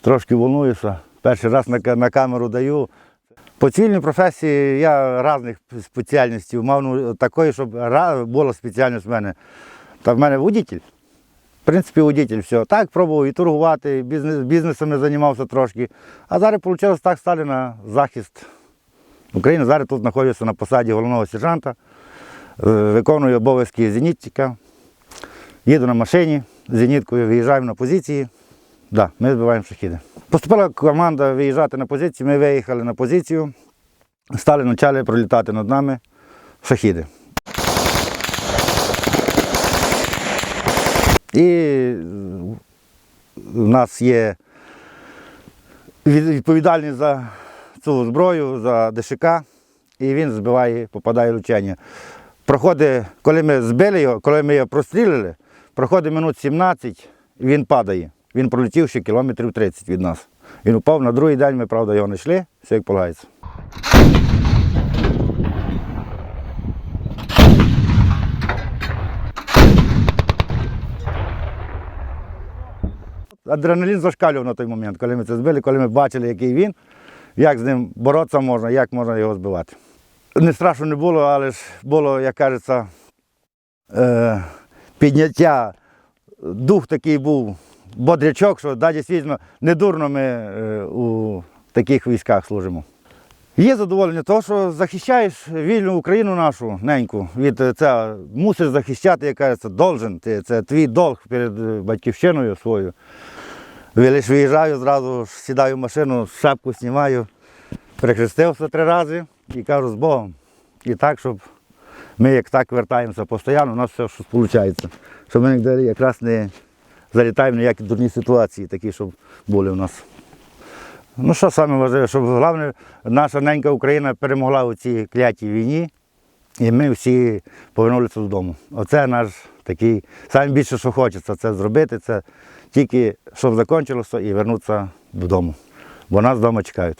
Трошки волнуюся. Перший раз на, на камеру даю. По цивільній професії я різних спеціальностей мав ну, такої, щоб була спеціальність в мене. Та в мене водитель. В принципі, водитель, все. Так, пробував і торгувати, і бізнес, бізнесами займався трошки. А зараз вийшло так стали на захист України. Зараз тут знаходжуся на посаді головного сержанта, е, виконую обов'язки зенітчика. Їду на машині зеніткою, виїжджаємо на позиції. Да, ми збиваємо шахіди. Поступила команда виїжджати на позицію, ми виїхали на позицію, стали почали пролітати над нами шахіди. І в нас є від- відповідальний за цю зброю, за ДШК, і він збиває, попадає в влучання. Проходить, коли ми збили його, коли ми його прострілили, проходить минут 17, він падає. Він пролетів ще кілометрів 30 від нас. Він упав на другий день, ми, правда, його знайшли, все як полагається. Адреналін зашкалював на той момент, коли ми це збили, коли ми бачили, який він, як з ним боротися можна, як можна його збивати. Не страшно не було, але ж було, як кажеться, е, підняття, дух такий був, бодрячок, що да, дійсно не дурно ми е, у таких військах служимо. Є задоволення того, що захищаєш вільну Україну нашу неньку. Від е, це мусиш захищати, як кажеться, должен. Ти, це твій долг перед е, батьківщиною своєю. Лиш виїжджаю, зразу сідаю в машину, шапку знімаю, перехрестився три рази і кажу з Богом. І так, щоб ми як так вертаємося постійно, у нас все щось виходить. Щоб ми якраз не залітаємо ніякі дурні ситуації, такі, щоб були у нас. Ну що саме важливе, щоб головне, наша ненька Україна перемогла у цій клятій війні, і ми всі повернулися додому. Оце наш такий, найбільше, що хочеться, це зробити, це тільки щоб закінчилося і повернутися додому. Бо нас вдома чекають.